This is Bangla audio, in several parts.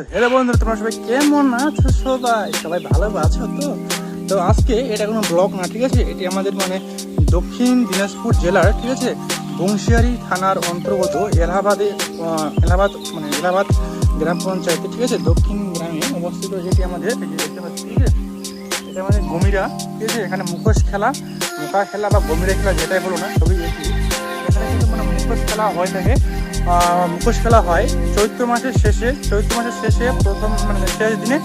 তবে কেমন আছো সবাই? সবাই ভালো আছো তো? তো আজকে এটা কোনো ব্লগ না, ঠিক আছে? এটি আমাদের মানে দক্ষিণ দিনাজপুর জেলার, ঠিক আছে? বংশিয়ারি থানার অন্তর্গত এলাহাবাদে এলাহাবাদ মানে এলাহাবাদ গ্রাম পঞ্চায়েতে, ঠিক আছে? দক্ষিণ গ্রামে অবস্থিত যেটি আমাদের দেখতে পাচ্ছি, ঠিক আছে? এটা আমাদের গমিরা, ঠিক আছে? এখানে মুখোশ খেলা, মুখা খেলা বা গমিরা খেলা যেটাই বলো না, সবই এখানে কিন্তু মানে মুখোশ খেলা হয়ে থাকে। মুখোশ খেলা হয় চৈত্র মাসের শেষে, চৈত্র মাসের শেষে প্রথম মানে শেষ দিনে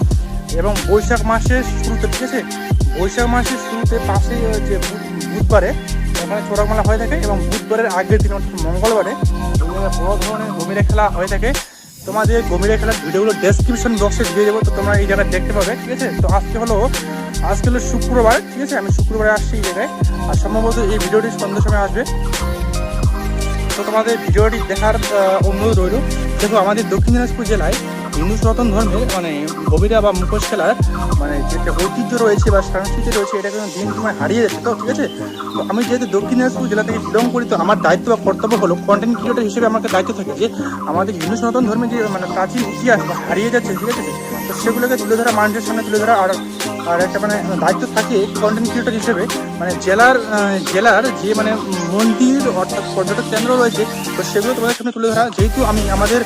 এবং বৈশাখ মাসের শুরুতে, ঠিক আছে? বৈশাখ মাসের শুরুতে পাশে যে বুধবারে এখানে চোরাক মেলা হয়ে থাকে এবং বুধবারের আগের দিন, অর্থাৎ মঙ্গলবারে বড় ধরনের গমিরা খেলা হয়ে থাকে। তোমাদের গমিরা খেলার ভিডিওগুলো ডেসক্রিপশন বক্সে দিয়ে দেবো, তো তোমরা এই জায়গায় দেখতে পাবে, ঠিক আছে? তো আজকে হলো আজকে হলো শুক্রবার, ঠিক আছে? আমি শুক্রবারে আসছি এই জায়গায়। আর সম্ভবত এই ভিডিওটি সন্ধ্যার সময় আসবে। তো তোমাদের ভিডিওটি দেখার অনুরোধ রইল। দেখো আমাদের দক্ষিণ দিনাজপুর জেলায় হিন্দু সনাতন ধর্মের মানে গভীরা বা মুখোশ খেলার মানে যেটা ঐতিহ্য রয়েছে বা সংস্কৃতি রয়েছে, এটা কিন্তু দিন সময় হারিয়ে যাচ্ছে। তো ঠিক আছে? তো আমি যেহেতু দক্ষিণ দিনাজপুর জেলা থেকে বিলং করি, তো আমার দায়িত্ব বা কর্তব্য হলো কন্টেন্ট ক্রিয়েটার হিসেবে আমাকে দায়িত্ব থাকে যে আমাদের হিন্দু সনাতন ধর্মের যে মানে প্রাচীন ইতিহাস হারিয়ে যাচ্ছে, ঠিক আছে? তো সেগুলোকে তুলে ধরা মানুষের সামনে তুলে ধরা, আর আর একটা মানে দায়িত্ব থাকে কন্টেন্ট ক্রিয়েটার হিসেবে। মানে জেলার জেলার যে মানে মন্দির অর্থাৎ পর্যটক কেন্দ্র রয়েছে, তো সেগুলো তোমাদের সামনে তুলে ধরা। যেহেতু আমি, আমাদের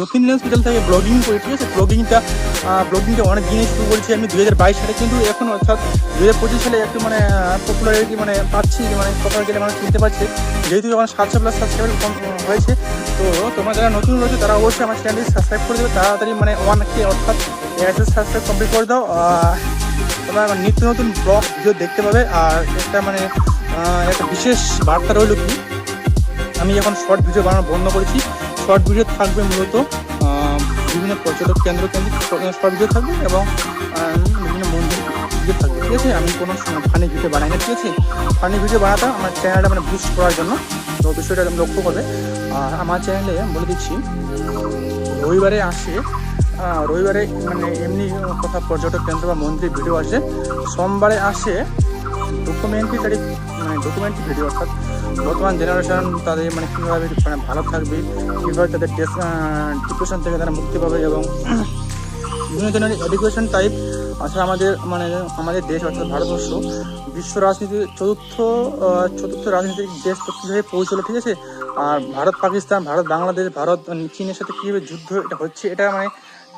দক্ষিণ জেলা থেকে ব্লগিং করি, ঠিক আছে? ব্লগিংটা ব্লগিংটা অনেক দিনই শুরু করেছি আমি দু হাজার বাইশ সালে, কিন্তু এখন অর্থাৎ দু হাজার পঁচিশ সালে একটু মানে পপুলারিটি মানে পাচ্ছি মানে কোথাও গেলে মানে চিনতে পারছে। যেহেতু আমার সাতশো প্লাস সাবস্ক্রাইবার হয়েছে, তো তোমরা যারা নতুন রয়েছে, তারা অবশ্যই আমার চ্যানেলটি সাবস্ক্রাইব করে দেবে। তাড়াতাড়ি মানে ওয়ান কে অর্থাৎ সাবস্ক্রাইব কমপ্লিট করে দাও। তোমরা নিত্য নতুন ব্লগ ভিডিও দেখতে পাবে। আর একটা মানে একটা বিশেষ বার্তা রইল কি, আমি এখন শর্ট ভিডিও বানানো বন্ধ করেছি। শর্ট ভিডিও থাকবে মূলত বিভিন্ন পর্যটক কেন্দ্র কেন্দ্রিক শর্ট ভিডিও থাকবে এবং বিভিন্ন মন্দির ভিডিও থাকবে, ঠিক আছে? আমি কোনো ফানি ভিডিও বানাই না, ঠিক আছে? ফানি ভিডিও বানাতাম আমার চ্যানেলটা মানে বুস্ট করার জন্য, তো বিষয়টা আমি লক্ষ্য করবে। আর আমার চ্যানেলে বলে দিচ্ছি, রবিবারে আসে রবিবারে মানে এমনি কোথাও পর্যটক কেন্দ্র বা মন্দির ভিডিও আসে, সোমবারে আসে ডকুমেন্টারি মানে ডকুমেন্টারি ভিডিও অর্থাৎ বর্তমান জেনারেশন তাদের মানে কীভাবে মানে ভালো থাকবে, কীভাবে তাদের ডিপ্রেশন থেকে তারা মুক্তি পাবে এবং বিভিন্ন ধরনের এডুকেশন টাইপ আসলে আমাদের মানে আমাদের দেশ, অর্থাৎ ভারতবর্ষ, বিশ্ব রাজনীতির চতুর্থ চতুর্থ রাজনীতির দেশ কীভাবে পৌঁছলো, ঠিক আছে? আর ভারত পাকিস্তান ভারত বাংলাদেশ ভারত মানে চীনের সাথে কীভাবে যুদ্ধ এটা হচ্ছে, এটা মানে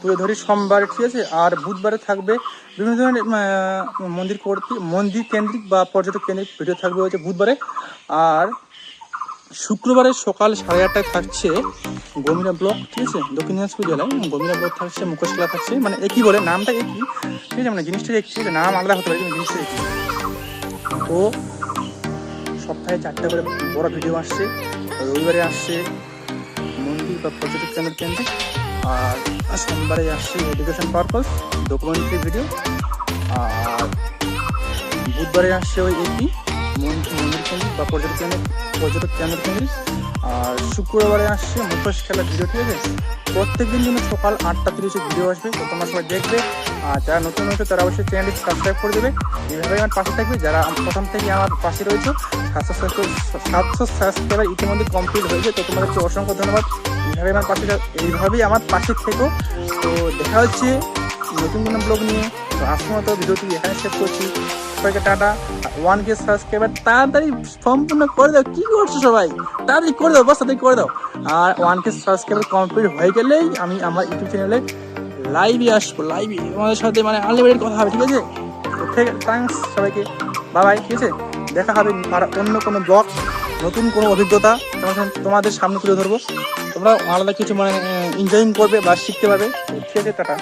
তুলে ধরি, সোমবারে ঠিক আছে, আর বুধবারে থাকবে বিভিন্ন ধরনের মন্দির কর্তৃক মন্দির কেন্দ্রিক বা পর্যটক কেন্দ্রিক ভিডিও থাকবে হচ্ছে বুধবারে। আর শুক্রবারে সকাল সাড়ে আটটায় থাকছে গমিরা ব্লক, ঠিক আছে, দক্ষিণ দিনাজপুর জেলায়। গমিরা ব্লক থাকছে মুখোশ খেলা থাকছে মানে একই বলে, নামটা একই, ঠিক আছে মানে জিনিসটা একই নাম আলাদা হতে পারে, কিন্তু জিনিসটা একই। তো সপ্তাহে চারটে করে বড় ভিডিও আসছে, রবিবারে আসছে বা পর্যটক কেন্দ্র কেন্দ্রিক আর সোমবারে আসছে এডুকেশন পারপাস ডকুমেন্টারি ভিডিও আর বুধবারে আসছে ওই একই মন্দির কেন্দ্রিক বা পর্যটক কেন্দ্র পর্যটক কেন্দ্র কেন্দ্রিক আর শুক্রবারে আসছে মুখোশ খেলার ভিডিও ঠিক আছে? প্রত্যেক দিন কিন্তু সকাল আটটা তিরিশে ভিডিও আসবে, তো তোমরা সবাই দেখবে। আর যারা নতুন হচ্ছে তারা অবশ্যই চ্যানেলটি সাবস্ক্রাইব করে দেবে। এইভাবে আমার পাশে থাকবে। যারা প্রথম থেকে আমার পাশে রয়েছে, সাতশো সাতশো সাতশো সাবস্ক্রাইবার ইতিমধ্যে কমপ্লিট হয়েছে, তো তোমাদেরকে অসংখ্য ধন্যবাদ। এইভাবে আমার পাশে এইভাবেই আমার পাশে থেকো। তো দেখা হচ্ছে নতুন কোনো ব্লগ নিয়ে। তো আজকের মতো ভিডিওটি এখানে শেষ করছি। সবাইকে টাটা ওয়ান কে সাবস্ক্রাইবার তাড়াতাড়ি সম্পূর্ণ করে দাও। কি করছ সবাই? তাড়াতাড়ি করে দাও, বস, তাড়াতাড়ি করে দাও। আর ওয়ান কে সাবস্ক্রাইবার কমপ্লিট হয়ে গেলেই আমি আমার ইউটিউব চ্যানেলে লাইভে আসব লাইভে তোমাদের সাথে মানে আনলিমিটেড কথা হবে, ঠিক আছে? তো ঠিক থ্যাংকস সবাইকে। বাই বাই ঠিক আছে? দেখা হবে অন্য কোনো ব্লগ নতুন কোনো অভিজ্ঞতা তোমাদের সামনে তুলে ধরবো। তোমরা আলাদা কিছু মানে এনজয়িং করবে বা শিখতে পারবে। ঠিক আছে টাটা।